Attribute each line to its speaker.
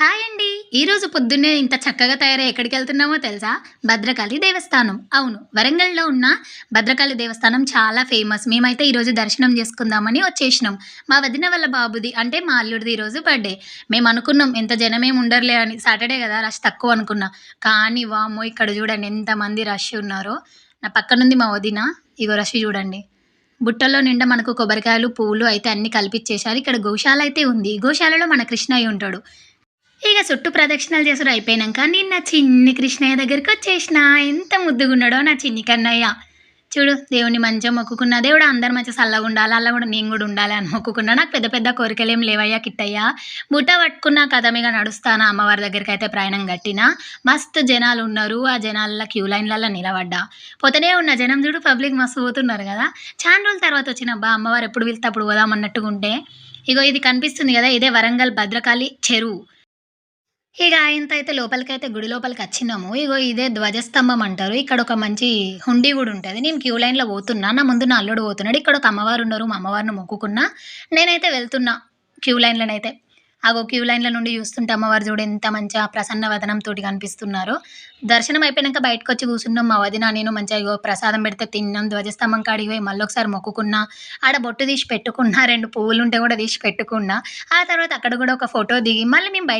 Speaker 1: Hi అండి. ఈరోజు పొద్దున్నే ఇంత చక్కగా తయారై ఎక్కడికి వెళ్తున్నామో తెలుసా? భద్రకాళి దేవస్థానం. అవును వరంగల్లో ఉన్న భద్రకాళి దేవస్థానం చాలా ఫేమస్. మేమైతే ఈరోజు దర్శనం చేసుకుందామని వచ్చేసినాం. మా వదిన వాళ్ళ బాబుది అంటే మా అల్లుడిది ఈరోజు బర్త్డే మేము అనుకున్నాం ఎంత జనమేం ఉండరులే అని. సాటర్డే కదా రష్ తక్కువ అనుకున్నా. కానీ వామో ఇక్కడ చూడండి ఎంతమంది రష్ ఉన్నారో. నా పక్కనుంది మా వదిన. ఇగో రష్ చూడండి. బుట్టలో నిండా మనకు కొబ్బరికాయలు పువ్వులు అయితే అన్ని కల్పించేశారు. ఇక్కడ గోశాల అయితే ఉంది. గోశాలలో మన కృష్ణయ్య ఉంటాడు. ఇక చుట్టూ ప్రదక్షిణలు చేసుడు అయిపోయినాక నేను నా చిన్ని కృష్ణయ్య దగ్గరికి వచ్చేసిన. ఎంత ముద్దుగున్నాడో నా చిన్ని కన్నయ్య. చూడు దేవుని మంచిగా మొక్కుకున్నా దేవుడు అందరు మంచిగా చల్లగా ఉండాలి అలా కూడా నేను కూడా ఉండాలి అని మొక్కుకున్నా. నాకు పెద్ద పెద్ద కోరికలు ఏం లేవయ్యా కిట్టయ్యా. బుట్ట పట్టుకున్నా కథ మీద నడుస్తాను అమ్మవారి దగ్గరికి అయితే ప్రయాణం కట్టిన. మస్తు జనాలు ఉన్నారు ఆ జనాల క్యూ లైన్లలో నిలబడ్డా. పోతేనే ఉన్న జనం చూడు పబ్లిక్ మస్తు పోతున్నారు కదా. చాలా రోజుల తర్వాత వచ్చిన అబ్బా అమ్మవారు ఎప్పుడు వెళ్తే అప్పుడు పోదాం అన్నట్టుగా ఉంటే ఇగో ఇది కనిపిస్తుంది కదా ఇదే వరంగల్ భద్రకాళి చెరువు. ఇక ఆయనతో అయితే లోపలికైతే గుడి లోపలికి వచ్చినాము. ఇగో ఇదే ధ్వజస్తంభం అంటారు. ఇక్కడ ఒక మంచి హుండీ కూడా ఉంటుంది. నేను క్యూ లైన్లో పోతున్నా. నా ముందు నా అల్లుడు పోతున్నాడు. ఇక్కడ ఒక అమ్మవారు ఉన్నారు. మా అమ్మవారిని మొక్కుకున్నా. నేనైతే వెళ్తున్నా క్యూ లైన్లోనైతే. అగో క్యూ లైన్ల నుండి చూస్తుంటే అమ్మవారు చూడు ఎంత మంచిగా ప్రసన్న వదనంతో కనిపిస్తున్నారు. దర్శనం అయిపోయాక బయటకు వచ్చి కూర్చున్నాం. మా వదిన నేను మంచిగా ఇగో ప్రసాదం పెడితే తిన్నాం. ధ్వజస్తంభం కాడికి పోయి మళ్ళీ ఒకసారి మొక్కుకున్నా. ఆడ బొట్టు తీసి పెట్టుకున్నా. రెండు పువ్వులు ఉంటే కూడా తీసి పెట్టుకున్నా. ఆ తర్వాత అక్కడ కూడా ఒక ఫోటో దిగి మళ్ళీ మేము బయట